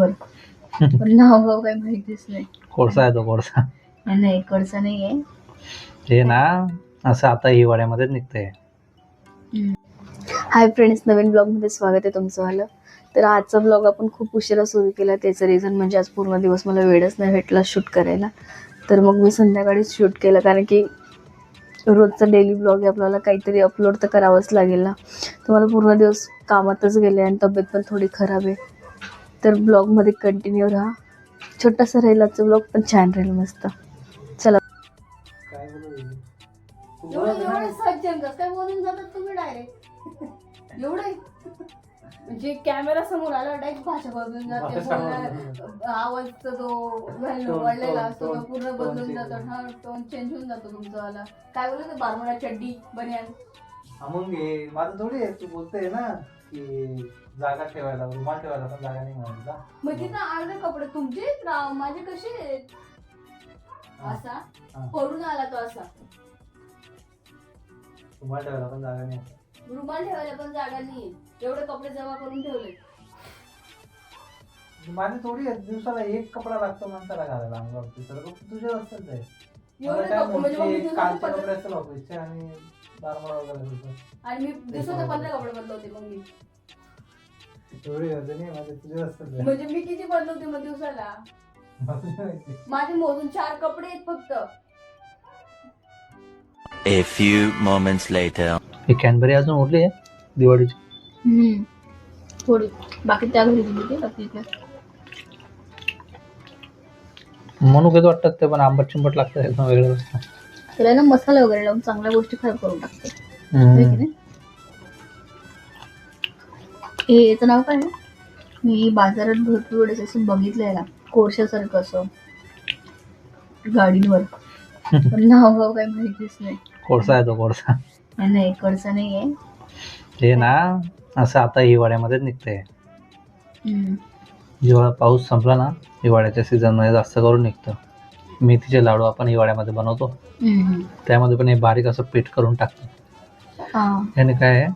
गाडीवर पण नाव गाव काही माहितीच नाही. कोळसा आहे तो कोळसा. नाही इकडचा नाही आहे हे ना असं आता हिवाळ्यामध्येच निघतंय. हाय फ्रेंड्स नवीन ब्लॉगमध्ये स्वागत आहे तुमचं वालं तर आजचा ब्लॉग आपण खूप उशिरा सुरू केला. त्याचं रिझन म्हणजे आज पूर्ण दिवस मला वेळच नाही भेटला शूट करायला. तर मग मी संध्याकाळीच शूट केलं. कारण की रोजचा डेली ब्लॉग आहे आपल्याला काहीतरी अपलोड तर करावंच लागेल ना. तर मला पूर्ण दिवस कामातच गेले आणि तब्येत पण थोडी खराब आहे. तर ब्लॉगमध्ये कंटिन्यू राहा. छोटासा राहील आजचा ब्लॉग पण छान राहील मस्त. चला. एवढे एवढे सज्जन कसं काय बोलून जातात तुम्ही डायरेक्ट एवढे म्हणजे कॅमेरा समोर आला डायरेक्ट भाषा बदलून जाते आवाजचा वाढलेला tone- असतो तो पूर्ण बदलून जातो हा टोन चेंज होऊन जातो तुमचा वाला. काय बोलत बारमोडा चड्डी बनियान. मग माझं थोडी आहे तू बोलते ना. की जागा ठेवायला रुमाल ठेवायला पण जागा नाही मिळाली मग तिथं अर्धे कपडे तुमचे आहेत राव माझे कसे आहेत? असा. हा. पडून आला तो असा. रुमाल ठेवायला पण जागा नाही. रुमाल ठेवायला पण जागा नाही एवढे कपडे जमा करून ठेवले माझी थोडी दिवसाला एक कपडा लागतो माणसाला घालायला अंगावरती तर तुझे असतात ते मला एवढे काय कपडे म्हणजे मग मी कालचे असतील ऑफिसचे आणि बारमाळा वगैरे होतं. आणि मी दिवसाचे पंधरा कपडे बदलवते मग मी एवढी गरज नाही माझे तुझे असतात ते. म्हणजे मी किती बदलवते मग दिवसाला. माझे मोजून चार कपडे आहेत फक्त A few moments later. ही कॅनबरी अजून उरली आहे दिवाळीची थोडी बाकी त्या घरी दिली ते बाकी इथे. म्हणून घेतो वाटतात ते पण आंबट चिंबट लागतं एकदम वेगळं असतं. त्याला ना मसाला वगैरे लावून चांगल्या गोष्टी खराब करून टाकते. है याचं नाव काय आहे? मी बाजारात भरपूर वेळेस असं बघितलं याला. कोळशासारखं असं. गाडीवर. पण नाव गाव काही माहितीच नाही. कोळसा आहे तो कोळसा. नाही इकडचा नाही आहे. हे ना असं आता हिवाळ्यामध्येच निघतंय. जेव्हा पाऊस संपला ना हिवाळ्याच्या सीझनमध्ये जास्त करून निघतं. मेथीचे लाडू आपण हिवाळ्यामध्ये बनवतो. त्यामध्ये पण हे बारीक असं पीठ करून टाकतो. याने काय आहे?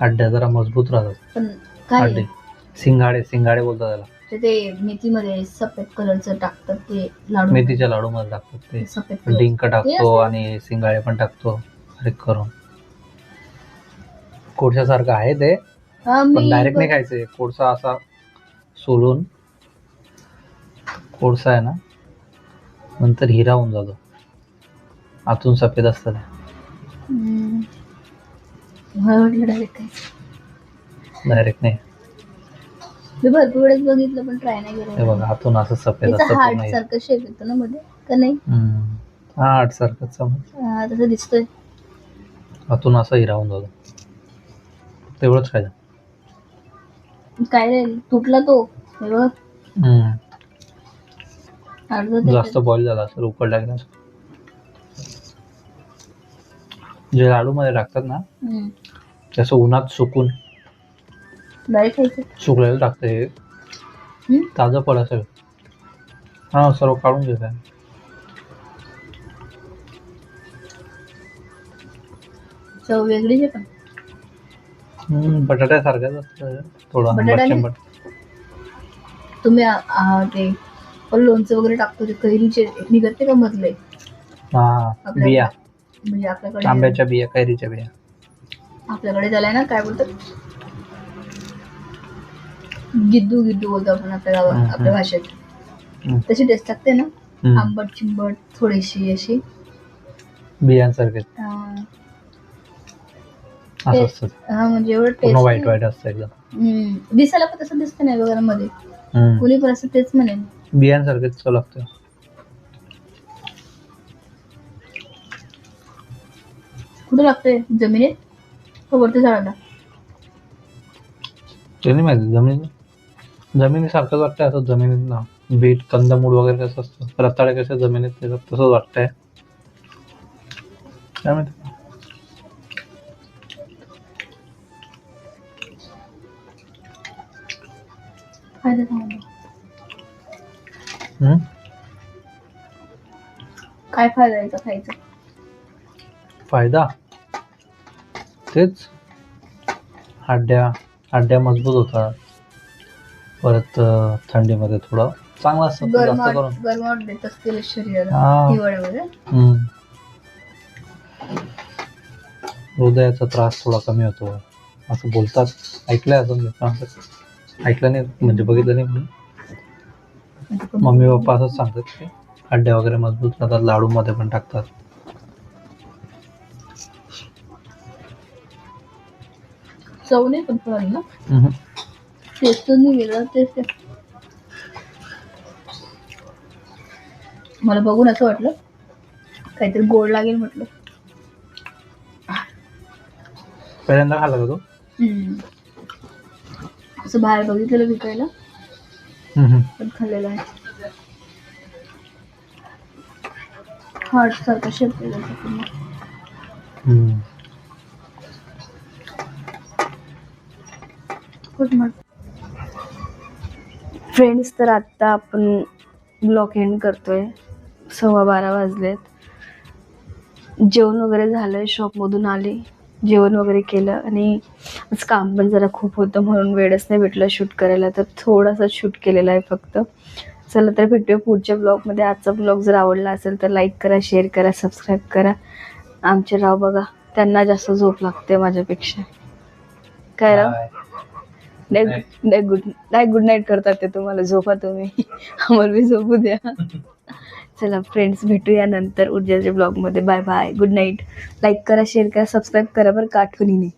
हड्ड्या जरा मजबूत राहतात. हड्डे? सिंगाडे सिंगाडे बोलतात त्याला. ते मेथीमध्ये सफेद कलरचं टाकतात ते लाडू. मेथीच्या लाडू मध्ये टाकतात ते. सफेद डिंक टाकतो? आणि सिंगाडे पण टाकतो. बारीक करून. कोळशासारखं आहे ते. हा, पण डायरेक्ट नाही खायचं कोळसा असा सोलून. कोळसा आहे ना? नंतर हिरा होऊन जातो. आतून सफेद असतं ते. हम्म. मला वाटलं डायरेक्ट नाही. मी भरपूर वेळेस बघितलं पण ट्राय नाही हे केलं बघा आतून असं सफेद त्याचा असतं हार्ट पूर्ण. हिरा. सारखं शेप येतो ना मध्ये का नाही? हम्म. हा आठ सारखं समज हा, तसं दिसतोय. आतून असं हिरा होऊन जातो. तेवढंच खायचं. काय राहील तुटला तो. हे बघ. जास्त बॉईल झाला असेल उकडला गेला असेल. जे लाडू मध्ये टाकतात ना हम्म. ते असं उन्हात सुकून सुकलेलं टाकतं हे? ताजं फळ असेल हा सर्व काढून घेत आहे चव वेगळीच आहे पण हम्म, बटाट्यासारखंच असतं थोडं बटाटा नाही? चिंबट तुम्ही आ- आ, ते आपण लोणचं वगैरे टाकतो ते कैरीचे निघत का मधले? हा आपल्या- बिया. म्हणजे आपल्याकडे आंब्याच्या बिया कैरीच्या बिया. आपल्याकडे त्याला आहे ना काय बोलतात? गिद्दू गिद्दू बोलतो आपण आपल्या गावात हम्म, आपल्या. भाषेत. हम्म. तशी टेस्ट लागते ना? हम्म, आंबट चिंबट थोडीशी अशी. बियांसारखे. अं, असं ते- असतं. हा म्हणजे एवढं पूर्ण टेस्ट व्हाईट व्हाईट असतं एकदम. दिसायला पण तसं दिसतं नाही वगैरे मध्ये. हम्म. कुणी पण असं तेच म्हणेल. बियांसारखेच चव लागतं कुठे लागतंय? जमिनीत? का वरती झाडाला ते नाही माहिती जमीन जमिनीसारखंच वाटतंय असं जमिनीत ना. बीट कंदमूळ वगैरे कसं असतं? रताळे कसे जमिनीत येतात तसंच वाटतंय. काय माहिती? फायदा काय फायदा याचा खायचा? फायदा? तेच. हड्ड्या हड्ड्या मजबूत होतात. परत अं, थंडीमध्ये थोडं चांगलं असतं जास्त करून. गरमाट देत असतील शरीराला हा. हिवाळ्यामध्ये. हम्म. हृदयाचा त्रास थोडा कमी होतो. असं बोलतात. ऐकलंय मी पण. असं ऐकलं नाही म्हणजे बघितलं नाही म्हणून. मम्मी पप्पा असंच सांगतात की हड्ड्या वगैरे मजबूत राहतात लाडू मध्ये पण टाकतात. चव नाही पण ना. टेस्ट नाही वेगळा टेस्ट आहे मला बघून असं वाटलं. काहीतरी गोड लागेल म्हटलं. पहिल्यांदा खाल्ला का तो. असं बाहेर बघितलेलं विकायला. पण खाल्लेलं आहे. हम्म. गुड मॉर्निंग फ्रेंड्स तर आत्ता आपण ब्लॉक एंड करतोय. सव्वा बारा वाजलेत. जेवण वगैरे झालं शॉपमधून आले. जेवण वगैरे केलं आणि आज काम पण जरा खूप होतं म्हणून वेळच नाही भेटलं शूट करायला. तर थोडासा शूट केलेला आहे फक्त. चला तर भेटूया पुढच्या ब्लॉगमध्ये आजचा ब्लॉग जर आवडला असेल तर लाईक करा शेअर करा सबस्क्राईब करा. आमचे राव बघा त्यांना जास्त झोप लागते माझ्यापेक्षा. काय राव. नाही गुड नाही गुड नाईट करतात ते तुम्हाला. झोपा तुम्ही. आम्हाला बी झोपू द्या. चला फ्रेंड्स भेटूया नंतर उद्याच्या ब्लॉगमध्ये bye bye good night like करा शेअर करा सबस्क्राईब करा बरं का आठवणीने.